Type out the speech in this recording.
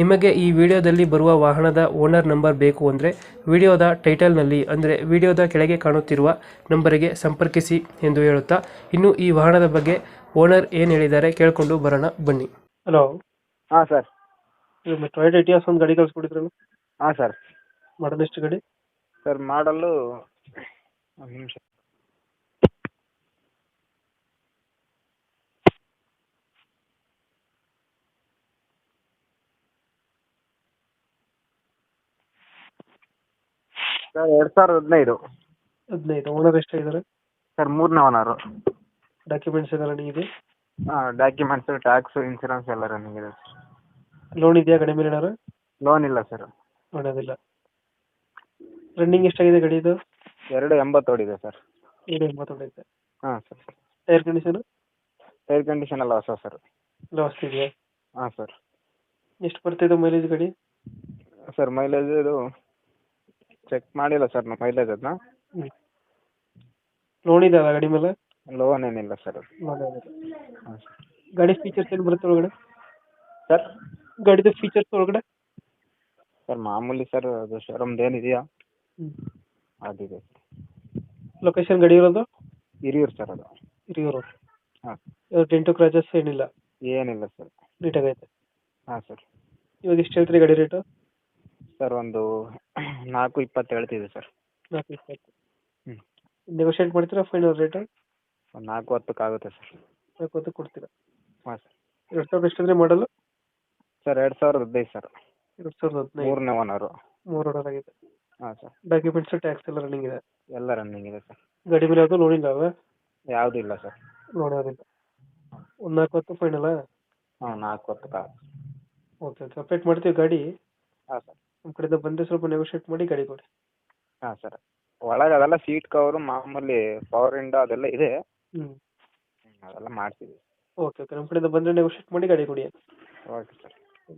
ನಿಮಗೆ ಈ ವಿಡಿಯೋದಲ್ಲಿ ಬರುವ ವಾಹನದ ಓನರ್ ನಂಬರ್ ಬೇಕು ಅಂದರೆ ವಿಡಿಯೋದ ಟೈಟಲ್ನಲ್ಲಿ ಅಂದರೆ ವಿಡಿಯೋದ ಕೆಳಗೆ ಕಾಣುತ್ತಿರುವ ನಂಬರಿಗೆ ಸಂಪರ್ಕಿಸಿ ಎಂದು ಹೇಳುತ್ತಾ ಇನ್ನು ಈ ವಾಹನದ ಬಗ್ಗೆ ಓನರ್ ಏನು ಹೇಳಿದ್ದಾರೆ ಕೇಳಿಕೊಂಡು ಬರೋಣ ಬನ್ನಿ. ಹಲೋ. ಹಾಂ ಸರ್. ಟೊಯೋಟಾ ಇಟಿಯಾಸ್ ಒಂದು ಗಾಡಿ ಕಳಿಸ್ಕೊಡಿದ್ರು ಹಾಂ ಸರ್. ಮಾಡಲ್ ಎಷ್ಟು ಗಾಡಿ? ಸರ್ ಮಾಡಲ್ಲು ಒಂದು ನಿಮಿಷ. ಸರ್ ಎರಡು ಸಾವಿರದ ಹದಿನೈದು. ಹದಿನೈದು. ಓನರ್ ಎಷ್ಟಾಗಿದ್ದಾರೆ ಸರ್ ಮೂರನೇ ಓನರು ಡಾಕ್ಯುಮೆಂಟ್ಸ್ ಎಲ್ಲ ರನ್ನಿಂಗ್ ಇದೆ? ಹಾಂ ಡಾಕ್ಯುಮೆಂಟ್ಸು ಟ್ಯಾಕ್ಸು ಇನ್ಸೂರೆನ್ಸ್ ಎಲ್ಲ ರನ್ನಿಂಗ್ ಇದೆ ಲೋನ್ ಇದೆಯಾ ಗಾಡಿ ಮೇಲೆ ಏನಾರು ಲೋನ್ ಇಲ್ಲ ಸರ್. ಮಾಡೋದಿಲ್ಲ. ರನ್ನಿಂಗ್ ಎಷ್ಟಾಗಿದೆ ಗಾಡಿ ಇದು ಎರಡು ಎಂಬತ್ತು ಓಡಿದೆ ಸರ್. ಏಳು ಇದೆ. ಹಾಂ sir. Air condition air condition ಎಲ್ಲ ಹೊಸ ಸರ್. ಲಾಸ್ ಇದೆಯಾ? ಹಾಂ ಸರ್. ಎಷ್ಟು ಬರ್ತಿದೆ ಮೈಲೇಜ್ ಗಾಡಿ? ಸರ್ ಮೈಲೇಜ್ ಇದು ಚೆಕ್ ಮಾಡಿಲ್ಲ ಸರ್ ನಮ್ಮ ಮೈಲೇಜ್ ಅದನ್ನ ಲೋನ್ ಇದೆ ಗಾಡಿ ಮೇಲೆ? ಲೋನ್ ಏನಿಲ್ಲ ಸರ್ ಲೋನ್ ಇದೆ ಹಾಂ ಸರ್ ಗಾಡಿ ಫೀಚರ್ಸ್ ಏನು ಬರುತ್ತೆ ಒಳಗಡೆ? ಸರ್ ಗಾಡಿದು ಫೀಚರ್ಸ್ ಒಳಗಡೆ? ಸರ್ ಮಾಮೂಲಿ ಸರ್ ಅದು ಶೋರೂಮ್ದು ಏನಿದೆಯಾ ಅದಿದೆ ಲೊಕೇಶನ್ ಗಾಡಿ ಇರೋದು? ಹಿರಿಯೂರು ಸರ್ ಅದು. ಹಿರಿಯೂರು. ಹಾಂ. ಟೆಂಟು ಕ್ರಾಚಸ್ ಏನಿಲ್ಲ? ಏನಿಲ್ಲ ಸರ್ ನೀಟಾಗೈತೆ ಹಾಂ ಸರ್ ಇವಾಗ ಎಷ್ಟು ಹೇಳ್ತೀರಿ ಗಾಡಿ ರೇಟು ಸರ್ ಒಂದು ನಾಲ್ಕು ಇಪ್ಪತ್ತು ಹೇಳ್ತಿದ್ವಿ ಸರ್. ನಾಲ್ಕು ಇಪ್ಪತ್ತು. ಹ್ಞೂ ನೆಗೋಷಿಯೇಟ್ ಮಾಡ್ತೀರಾ ಫೈನಲ್ ರೇಟ್ ಒಂದು ನಾಲ್ಕು ಹತ್ತಕ್ಕೆ ಆಗುತ್ತೆ ಸರ್. ನಾಲ್ಕು ಹೊತ್ತು ಕೊಡ್ತೀರಾ? ಹಾಂ ಸರ್. ಎರಡು ಸಾವಿರದ ಎಷ್ಟಂದ್ರೆ ಮಾಡಲು ಸರ್ ಎರಡು ಸಾವಿರದ ಹದಿನೈದು ಸರ್. ಎರಡು ಸಾವಿರದ ಹದಿನೈದು. ಮೂರನೇ ಓನರು. ಮೂರು ಓನರ್ ಆಗಿದೆ. ಹಾಂ ಸರ್. ಡಾಕ್ಯುಮೆಂಟ್ಸ್ ಟ್ಯಾಕ್ಸ್ ಎಲ್ಲ ರನ್ನಿಂಗ್ ಇದೆ. ಎಲ್ಲ ರನ್ನಿಂಗ್ ಇದೆ ಸರ್. ಗಾಡಿ ಮೇಲೆ ಯಾವುದು ಲೋನ್ ಅವ ಯಾವುದೂ ಇಲ್ಲ ಸರ್. ಲೋನ್ ಯಾವುದಿಲ್ಲ ಒಂದು ನಾಲ್ಕು ಹತ್ತು ಫೈನಲ್ಲ ಹಾಂ ನಾಲ್ಕು ಹತ್ತಕ್ಕೆ ಆಗುತ್ತೆ. ಓಕೆ ಸಪ್ರೇಟ್ ಮಾಡ್ತೀವಿ ಗಾಡಿ. ಹಾಂ ಸರ್. ನಮ್ಮ ಕಡೆಯಿಂದ ಬಂದರೆ ಸ್ವಲ್ಪ ನೆಗೋಷಿಯೇಟ್ ಮಾಡಿ ಗಾಡಿ ಕೊಡಿ. ಹಾಂ ಸರ್. ಒಳಗೆ ಅದೆಲ್ಲ ಸೀಟ್ ಕವರು ಮಾಮೂಲಿ ಪವರ್ ಇಂಡೋ ಅದೆಲ್ಲ ಇದೆ. ಹ್ಞೂ ಹ್ಮ್, ಅದೆಲ್ಲ ಮಾಡ್ತೀವಿ. ಓಕೆ ಓಕೆ ನಮ್ಮ ಕಡೆಯಿಂದ ಬಂದರೆ ನೆಗೋಷಿಯೇಟ್ ಮಾಡಿ ಗಾಡಿ ಕೊಡಿ ಓಕೆ ಸರ್